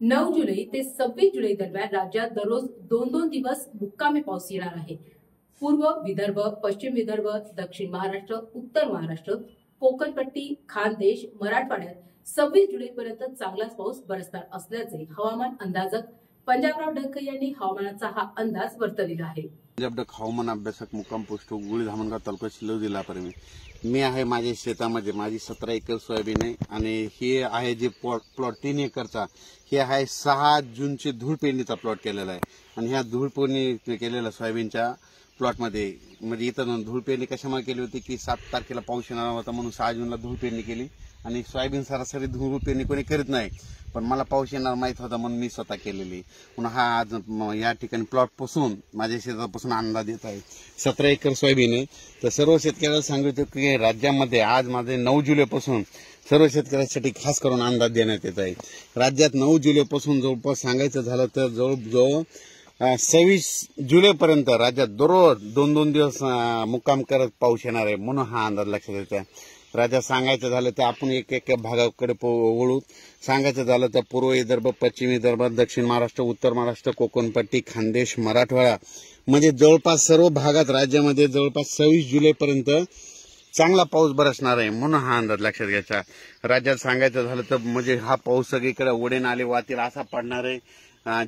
नऊ जुलै ते सव्वीस जुलै दरम्यान राज्यात दररोज दोन दोन दिवस मुक्कामी पाऊस येणार आहे. पूर्व विदर्भ पश्चिम विदर्भ दक्षिण महाराष्ट्र उत्तर महाराष्ट्र कोकणपट्टी खानदेश मराठवाड्यात सव्वीस जुलैपर्यंत चांगलाच पाऊस बरसणार असल्याचे हवामान अंदाजक पंजाबराव ढक्के यांनी हवामानाचा हा अंदाज वर्तविला आहे. पंजाब डक हवामान अभ्यासक मुक्काम पोस्ट गुळी धामणगाव तालुका शिल्लव जिल्हा मी आहे माझ्या शेतामध्ये. माझी सतरा एकर सोयाबीन आहे आणि हे आहे जे प्लॉट प्लॉट तीन एकरचा हे आहे सहा जूनचे धूळ पेरणीचा प्लॉट केलेला आहे. आणि ह्या धूळ पेरणी केलेल्या सोयाबीनच्या प्लॉटमध्ये म्हणजे इथं धूळ पेरणी कशामुळे केली होती की सात तारखेला पाऊस येणार होता म्हणून सहा जूनला धूळ पेरणी केली. आणि सोयाबीन सरासरी धूळ पेरणी कोणी करीत नाही. पण मला पाऊस येणार माहीत होता म्हणून मी स्वतः केलेली. पुन्हा हा आज या ठिकाणी प्लॉटपासून माझ्या शेतापासून अंदाज येत आहे. सतरा एकर सोयाबीन आहे. तर सर्व शेतकऱ्याला सांगितलं की राज्यामध्ये आज माझे नऊ जुलैपासून सर्व शेतकऱ्यांसाठी खास करून अंदाज देण्यात येत आहे. राज्यात नऊ जुलैपासून जवळपास सांगायचं झालं तर जवळजवळ सव्वीस जुलैपर्यंत राज्यात दररोज दोन दोन दिवस मुक्काम करत पाऊस येणार आहे म्हणून हा अंदाज लक्षात येत आहे. राज्यात सांगायचं झालं तर आपण एक एक भागाकडे पो- वळू. सांगायचं झालं तर पूर्व विदर्भ पश्चिम विदर्भ दक्षिण महाराष्ट्र उत्तर महाराष्ट्र कोकणपट्टी खानदेश मराठवाडा. म्हणजे जवळपास सर्व भागात राज्यामध्ये जवळपास सव्वीस जुलैपर्यंत चांगला पाऊस बरसणार आहे म्हणून हा अंदाज लक्षात घ्यायचा. राज्यात सांगायचं झालं तर म्हणजे हा पाऊस सगळीकडे ओढे नाले वातील असा पडणार आहे.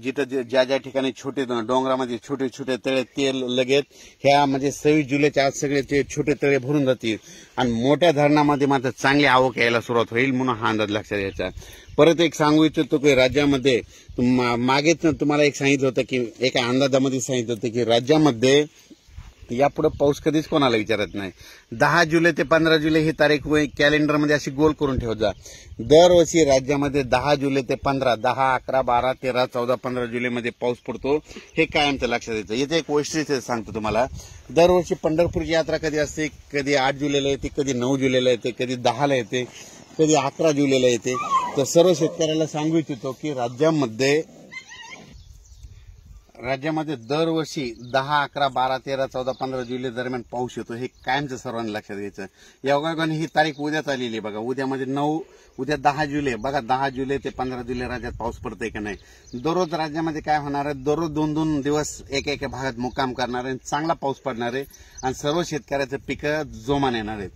जिथं ज्या ज्या ठिकाणी छोटे डोंगरामध्ये छोटे छोटे तळे ते लगेच ह्या म्हणजे सव्वीस जुलैच्या आज सगळे ते छोटे तळे भरून जातील. आणि मोठ्या धरणामध्ये मात्र चांगली आवक यायला सुरुवात होईल म्हणून हा अंदाज लक्षात घ्यायचा. परत एक सांगू इच्छितो की राज्यामध्ये मा- मागेच तुम्हाला एक सांगितलं होतं की एका अंदाजामध्ये सांगितलं होतं की राज्यामध्ये यापुढे पाऊस कधीच कोणाला विचारत नाही. दहा जुलै ते पंधरा जुलै ही तारीख कॅलेंडरमध्ये अशी गोल करून ठेवत जा. दरवर्षी राज्यामध्ये दहा जुलै ते पंधरा दहा अकरा बारा तेरा चौदा पंधरा जुलैमध्ये पाऊस पडतो. हे कायमचं लक्षात येतं. येथे एक वैशिष्ट्य सांगतो तुम्हाला. दरवर्षी पंढरपूरची यात्रा कधी असते? कधी आठ जुलैला येते कधी नऊ जुलैला येते कधी दहाला येते कधी अकरा जुलैला येते. तर सर्व शेतकऱ्याला सांगू इच्छितो की राज्यामध्ये राज्यामध्ये दरवर्षी दहा अकरा बारा तेरा चौदा पंधरा जुलै दरम्यान पाऊस येतो हे कायमचं सर्वांनी लक्षात घ्यायचं. योगायोगाने ही तारीख उद्याच आलेली आहे बघा. उद्यामध्ये म्हणजे नऊ उद्या दहा जुलै. बघा दहा जुलै ते पंधरा जुलै राज्यात पाऊस पडतोय का नाही? दररोज राज्यामध्ये काय होणार आहे? दररोज दोन दोन दिवस एक एक भागात मुक्काम करणार आहे चांगला पाऊस पडणार आहे आणि सर्व शेतकऱ्याचं पिकं जोमान येणार आहेत.